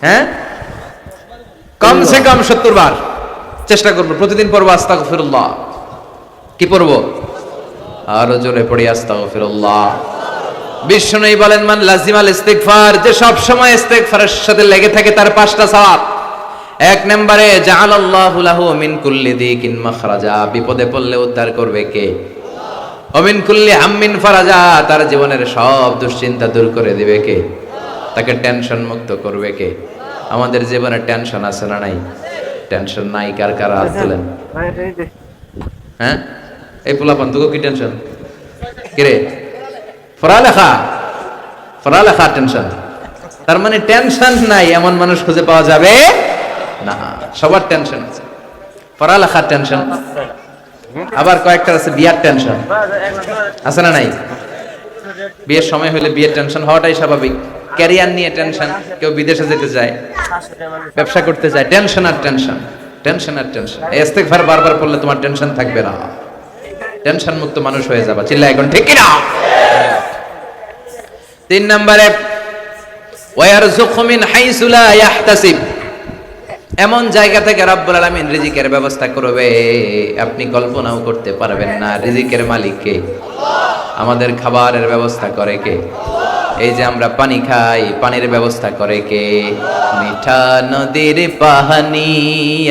হ্যাঁ? কমসে কম সত্তর বার চেষ্টা করব। প্রতিদিন পড়ব আস্তাগফিরুল্লাহ। কি পড়ব? আরও জোরে পড়ি আস্তাগফিরুল্লাহ। বিষ্ণু বলেন, মান লাজিমাল ইস্তিগফার যে সব সময় ইস্তিগফারের সাথে লেগে থাকে তার পাঁচটা সওয়াব এক নম্বরে, জাআলাল্লাহু লাহু মিন কুল্লি দিকিন মাখরাজা বিপদে পড়লে উদ্ধার করবে কে? অমিন কুল্লি হাম্মিন ফারাজা তার জীবনের সব দুশ্চিন্তা দূর করে দিবে কে? তাকে টেনশন মুক্ত করবে কে? আমাদের জীবনে টেনশন আছে না নাই? টেনশন নাই কার কার হাত তোলেন? হ্যাঁ? এই পোলাপান তোকে কি টেনশন কিরে? পড়ালেখা পড়ালেখা টেনশন তার মানে টেনশন নাই এমন মানুষ খুঁজে পাওয়া যাবে না। সবার টেনশন আছে। পড়ালেখার টেনশন আবার কয়েকটা আছে বিয়ার টেনশন আছে না নাই? বিয়ের সময় হলে বিয়ের টেনশন হওয়াটাই স্বাভাবিক। ক্যারিয়ার নিয়ে টেনশন, কেউ বিদেশে যেতে চায়, ব্যবসা করতে চায়, টেনশন আর টেনশন টেনশন আর টেনশন। এই ইস্তেগফার বারবার পড়লে তোমার টেনশন থাকবে না। টেনশন মুক্ত মানুষ হয়ে যাবা। চিল্লা এখন, ঠিক না তিন নম্বরে মিন এমন জায়গা থেকে রব্বুল আলামিন রিজিকের ব্যবস্থা করবে। আপনি কল্পনাও করতে পারবেন না রিজিকের মালিক কে আমাদের খাবারের ব্যবস্থা করে কে? এই যে আমরা পানি খাই, পানির ব্যবস্থা করে কে? মিঠা নদীর পাহানি,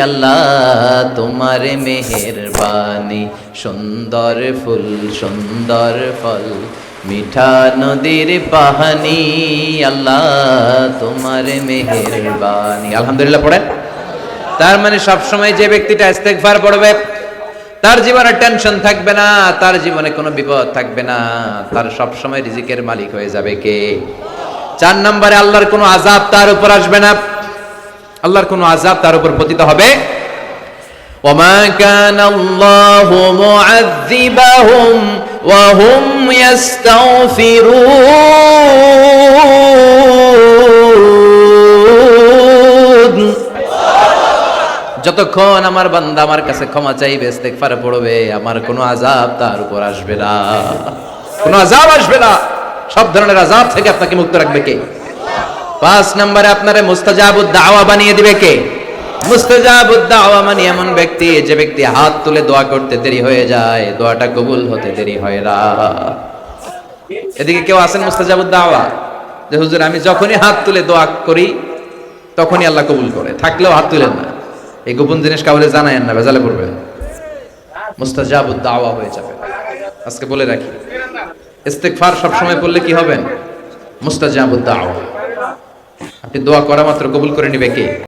আল্লাহ তোমার মেহেরবানি। সুন্দর ফুল, সুন্দর ফল, মিঠা নদীর পাহানি, আল্লাহ তোমার মেহেরবানি। আলহামদুলিল্লাহ পড়েন। তার মানে সবসময় যে ব্যক্তিটা ইস্তেগফার পড়বে তার জীবনে টেনশন থাকবে না তার জীবনে কোনো বিপদ থাকবে না তার সবসময় রিজিকের মালিক হয়ে যাবে কে চার নম্বরে আল্লাহর কোনো আজাব তার উপর আসবে না আল্লাহর কোনো আজাব তার উপর পতিত হবে وما كان الله معذبهم وهم يستغفرون যতক্ষণ আমার বান্দা আমার কাছে ক্ষমা চাইবে, ইস্তেগফার পড়বে, আমার কোনো আজাব তার উপর আসবে না। কোনো আজাব আসবে না। সব ধরনের আজাব থেকে আপনাকে মুক্ত রাখবে কে? পাঁচ নম্বরে আপনারে মুস্তাজাবুদ দাওয়া বানিয়ে দিবে কে? মুস্তাজাবুদ দাওয়া মানে এমন ব্যক্তি, যে ব্যক্তি হাত তুলে দোয়া করতে দেরি হয়ে যায়, দোয়াটা কবুল হতে দেরি হয় না। এদিকে কেউ আছেন মুস্তাজাবুদ দাওয়া যে হুজুর, আমি যখনই হাত তুলে দোয়া করি, তখনই আল্লাহ কবুল করে। থাকলেও হাত তুলেন না। এই গোপন জিনিস কাউরে জানায়েন না, ভেজালে পড়বে। মুস্তাজাব দাওয়া হয়ে যাবে। আজকে বলে রাখি ইস্তেকফার সব সময় পড়লে কি হবেন মুস্তাজাব দাওয়া। আপনি দোয়া করা মাত্র কবুল করে নিবে কে?